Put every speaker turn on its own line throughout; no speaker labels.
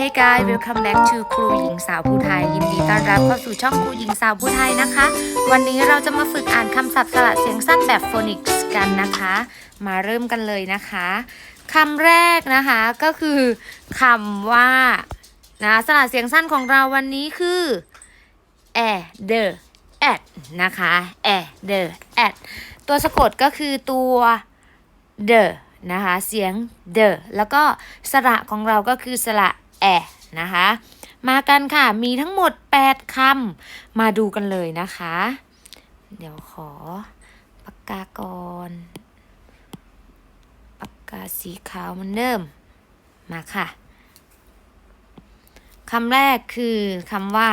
Hey guys welcome back to ครูหญิงสาวผู้ไทย ยินดีต้อนรับเข้าสู่ช่องครูหญิงสาวผู้ไทยนะคะ วันนี้เราจะมาฝึกอ่านคำศัพท์สระเสียงสั้นแบบโฟนิกส์กันนะคะ มาเริ่มกันเลยนะคะคำแรกนะคะก็คือคำว่านะสระเสียงสั้นของเราวันนี้คือ a the at นะคะ a the at ตัวสะกดก็คือตัว the นะคะเสียง the แล้วก็สระของเราก็คือสระ แอนะคะ มากันค่ะมีทั้งหมด 8คำมาดูกันเลยนะคะ เดี๋ยวขอปากกาก่อนปากกาสีขาวมันเดิมมาค่ะคำแรกคือคำว่า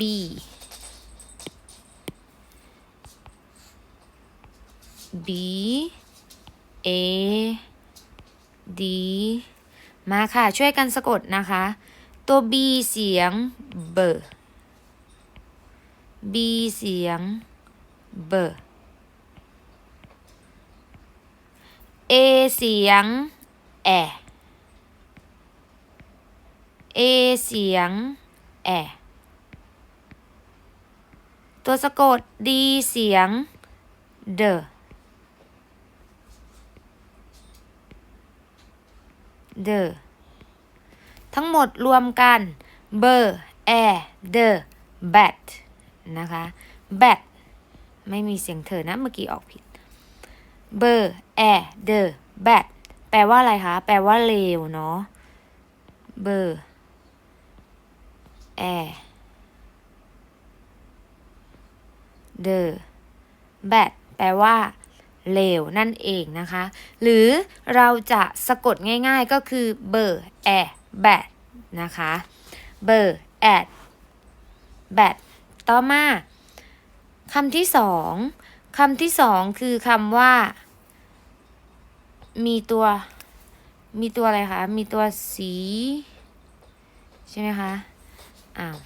b b a d มาค่ะ ช่วยกันสะกดนะคะ ตัว b เสียงเบอ b เสียงเบอ a เสียงแอ a เสียงแอ ตัวสะกด d เสียงเด เดอทั้งหมดรวมกันเบอร์แอเดอแบทนะคะแบทไม่มีเสียงเธอนะเมื่อกี้ออกผิดเบอร์แอเดอแบทแปลว่าอะไรคะ แปลว่าเลวเนาะเบอร์แอเดอแบทแปลว่า เลวนั่นเองนะคะ หรือเราจะสะกดง่ายๆก็คือเบอร์แอแบดนะคะเบอร์แอดแบดต่อมาคำที่สองคำที่สองคือคำว่า มีตัว มีตัวอะไรคะ มีตัวสี ใช่ไหมคะ อ้าว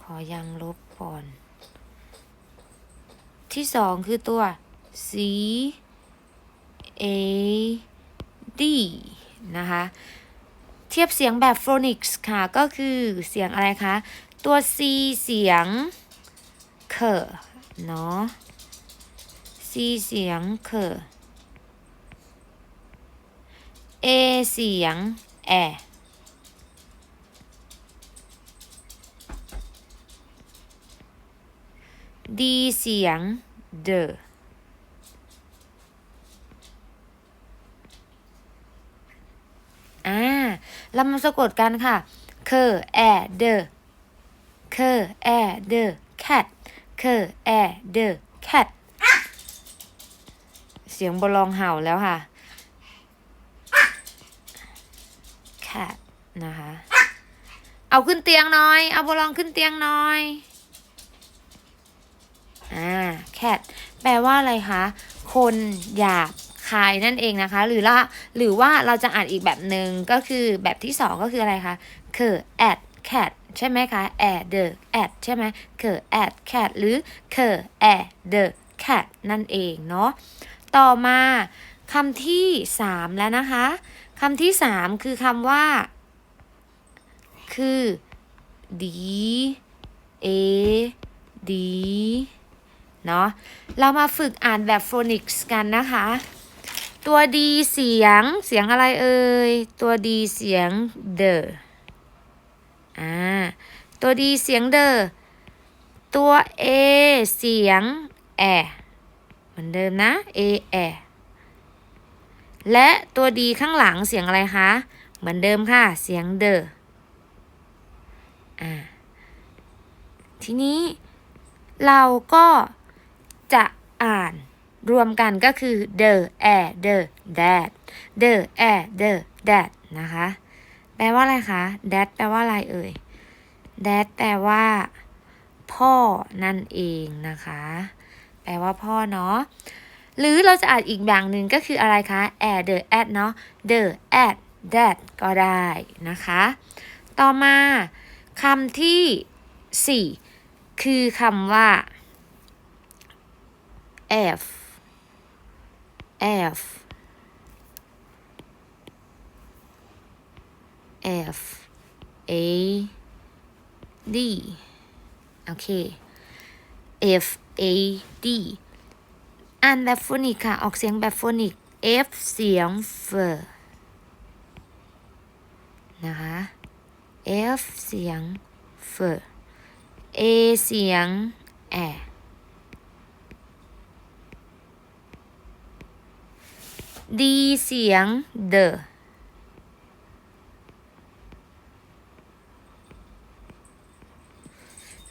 ขอยังลบก่อน ที่สองคือตัว C A D นะคะ เทียบเสียงแบบ phonics ค่ะ ก็คือเสียงอะไรคะ ตัว C เสียงเคเนาะ C เสียงเค A เสียงแอ D เสียง the อ่า เรามาสะกดกันค่ะ k e the k e the cat k e the cat เสียงบอลองเห่าแล้วค่ะ cat นะคะ เอาขึ้นเตียงหน่อย เอาบอลองขึ้นเตียงหน่อยอ่า cat แปลว่าอะไรคะ คนหยาบ คายนั่นเองนะคะ หรือละหรือว่าเราจะอ่านอีกแบบหนึ่งก็คือแบบที่สองก็คืออะไรคะคือ at cat ใช่ไหมคะ at the at ใช่ไหมคือ at cat หรือคือ at the cat นั่นเองเนาะต่อมาคำที่สามแล้วนะคะคำที่สามคือคำว่า คือ d a d เนาะเรามาฝึกอ่านแบบ phonics กันนะคะ ตัวดีเสียงเสียงอะไรเอ่ย ตัวดีเสียง the อ่า ตัวดีเสียง the ตัว a เสียงแอเหมือนเดิมนะ a แอและตัวดีข้างหลังเสียงอะไรคะ เหมือนเดิมค่ะ เสียง the อ่า ทีนี้เราก็จะอ่าน รวมกันก็คือ the air the that the air the that นะคะ แปลว่าอะไรคะ that แปลว่าอะไรเอ่ย that แปลว่า พ่อนั่นเองนะคะ แปลว่าพ่อเนาะ หรือเราจะอ่านอีกอย่างหนึ่งก็คืออะไรคะ air the at เนาะ the at that ก็ได้นะคะ ต่อมาคำที่ 4 คือคำว่า F F F A D โอเค F A D อ่านแบบโฟนิกค่ะ ออกเสียงแบบโฟนิก F เสียงเฟอนะคะ F เสียงเฟอ A เสียงแอ D เสียง the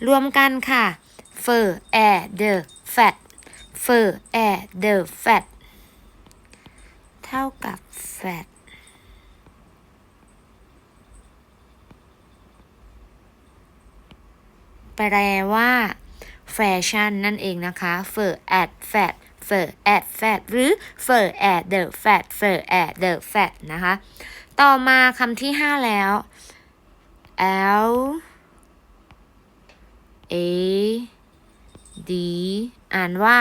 รวมกันค่ะ fur air the fat fur air the fat เท่ากับ fat แปลว่าแฟชั่นนั่นเองนะคะ fur at fat fur at fat หรือ fur at the fat fur at the fat นะคะ ต่อมาคำที่5แล้ว L A D อ่านว่า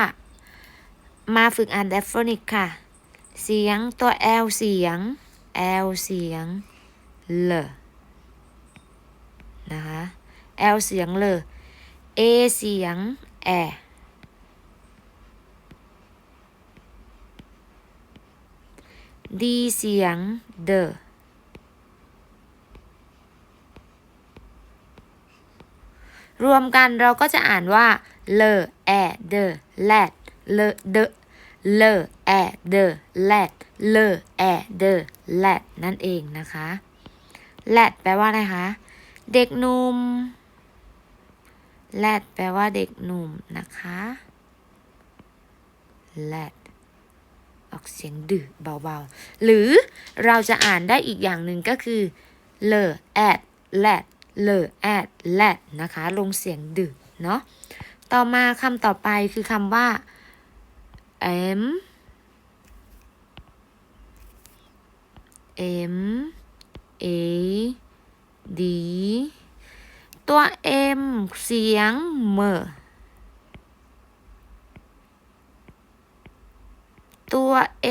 มาฝึกอ่านแดฟโฟนิกค่ะ เสียงตัว L เสียง L เสียงเลนะคะ L เสียงเล A เสียงแอ D เสียงเดรวมกันเราก็จะอ่านว่าเลแอเดอแลดเลเดเลแอเดอแลดเลแอเดอแลดนั่นเองนะคะแลดแปลว่าอะไรคะ เด็กหนุ่มแลดแปลว่าเด็กหนุ่มนะคะแลด ออกเสียงดื้อเบาๆ หรือเราจะอ่านได้อีกอย่างหนึ่งก็คือเลอแอดแลดเลอแอดแลดนะคะ ลงเสียงดื้อเนาะต่อมาคำต่อไปคือคำว่า M M A D ตัว M เสียงเมอ ตัว A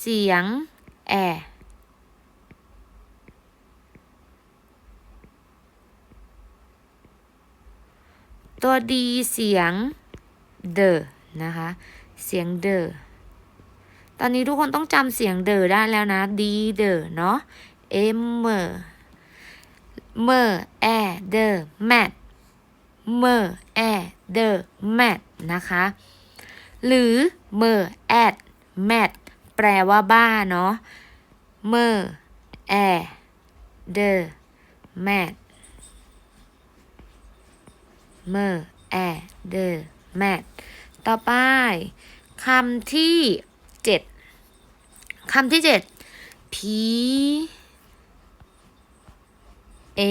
เสียง แอ ตัว D เสียง เดนะคะ เสียงเดตอนนี้ทุกคนต้องจำเสียงเดได้แล้วนะ D เดเนาะ M เมอเมอแอเดแมทเมอแอเดแมทนะคะ หรือเมอแอด แมทแปลว่าบ้าเนาะเมอร์แอเดอร์แมทเมอร์แอเดอร์แมทต่อไปคำที่เจ็ดคำที่เจ็ด P A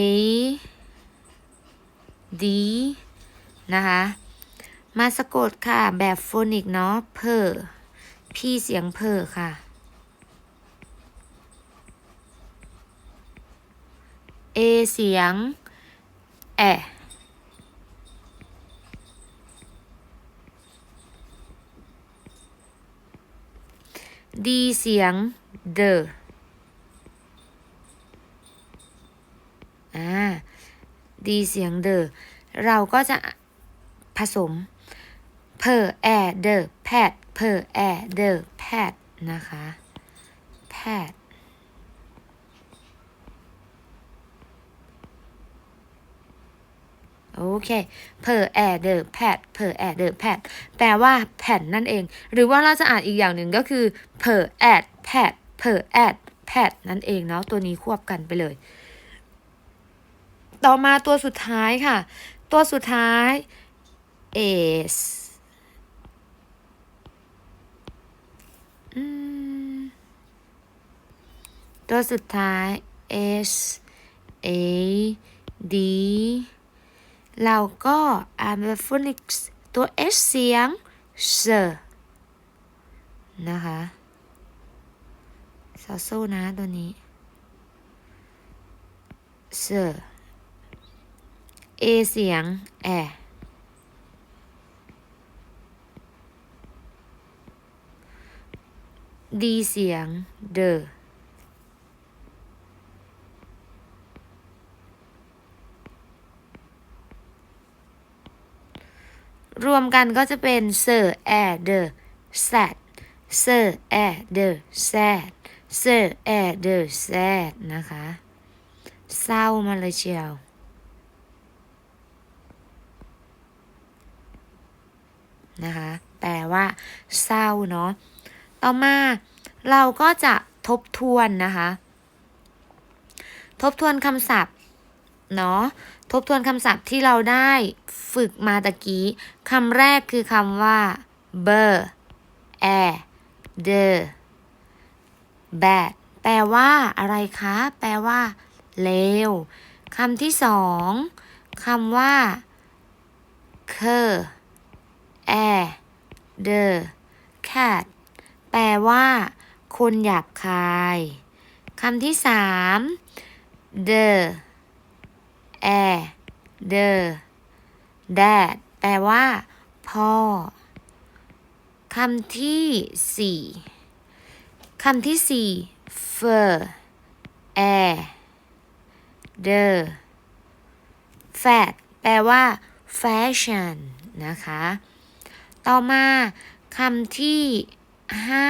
D นะคะ มาสะกดค่ะแบบโฟนิกเนาะเพอ พี่เสียงเพอค่ะ A เสียง แอ D เสียง เดอ่า D เสียงเดเราก็จะผสม per air เดอ pad per air เด pad นะคะ pad โอเค per air เด pad per air เด pad แปลว่าแผ่นนั่นเอง หรือว่าเราจะอ่านอีกอย่างหนึ่งก็คือ per add pad per add pad นั่นเองเนาะ ตัวนี้ควบกันไปเลย ต่อมาตัวสุดท้ายค่ะ ตัวสุดท้าย is อืม ตัวสุดท้าย s a d เราก็อ่านแบบ phonics ตัว s เสียง s นะคะซอโซนะตัวนี้ s a เสียงแอ D เสียงเด รวมกันก็จะเป็น sir air the sad sir air the sad sir air the sad นะคะ เศร้ามาเลยเชียวนะคะแปลว่า เศร้าเนาะต่อมาเราก็จะทบทวนนะคะ ทบทวนคำศัพท์เนาะ ทบทวนคำศัพท์ที่เราได้ฝึกมาตะกี้คำแรกคือคำว่า เบอร์แอเดอ bad แปลว่าอะไรคะ แปลว่า เลวคำที่สองคำว่าเคอแอเดอ cat แปลว่า คนหยาบคายคำที่สาม the the dad แปลว่า พ่อ คำที่สี่คำที่สี่ fur air the fat แปลว่า fashion นะคะ ต่อมาคำที่ห้า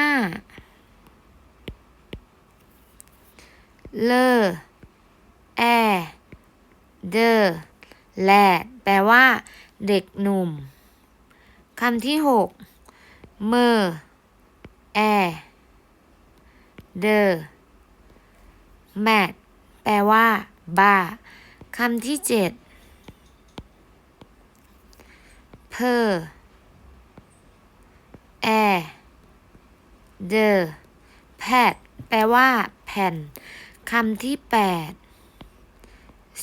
เลอแอเดอ แลดแปลว่า เด็กหนุ่มคำที่หกเมอแอเดอแมดแปลว่า บ้าคำที่เจ็ดเพอแอเดอแพดแปลว่า แผ่นคำที่แปด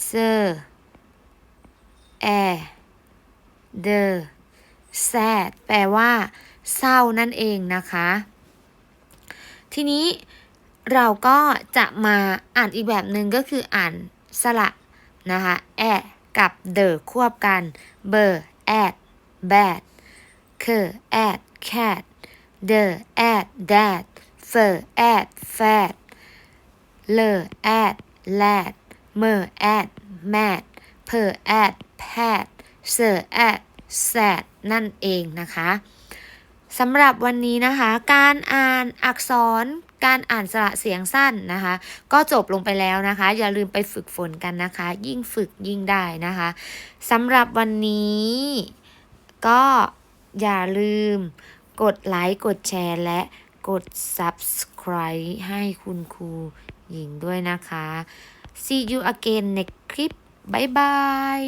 เซอร์ แอเดอแซดแปลว่า เศร้านั่นเองนะคะ ทีนี้เราก็จะมาอ่านอีกแบบหนึ่งก็คืออ่านสระนะคะแอกับเดอควบกันเบอร์แอดแบดเคอแอดแคทเดอแอดแดดเฟอแอดแฟดเลอแอดแลดเมอแอดแมดเพดเซอแอดแซดนั่นเองนะคะสำหรับวันนี้นะคะ การอ่านอักษรการอ่านสระเสียงสั้นนะคะ ก็จบลงไปแล้วนะคะ อย่าลืมไปฝึกฝนกันนะคะ ยิ่งฝึกยิ่งได้นะคะสำหรับวันนี้ ก็อย่าลืมกดไลค์กดแชร์และกด subscribe ให้คุณครูหญิงด้วยนะคะ see you again next clip บ๊ายบาย